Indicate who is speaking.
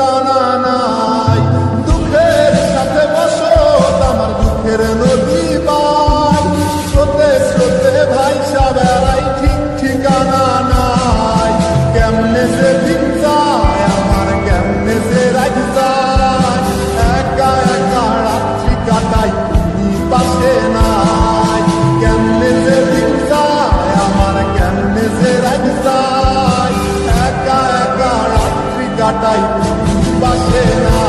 Speaker 1: ঠিকানা নাই। দুঃখের সাথে বসত নদী বাই স্রোতে স্রোতে ভাই সাবেলাই ঠিক ঠিকানা নাই। কেমনে যে ঠিক যায়, আমার কেমনে যে রাখ যায়। একা একা রাত্রি পাশে নাই। কেমনে যে আমার কেমনে যে রাখ যায়। একা একা রাত্রি Bassena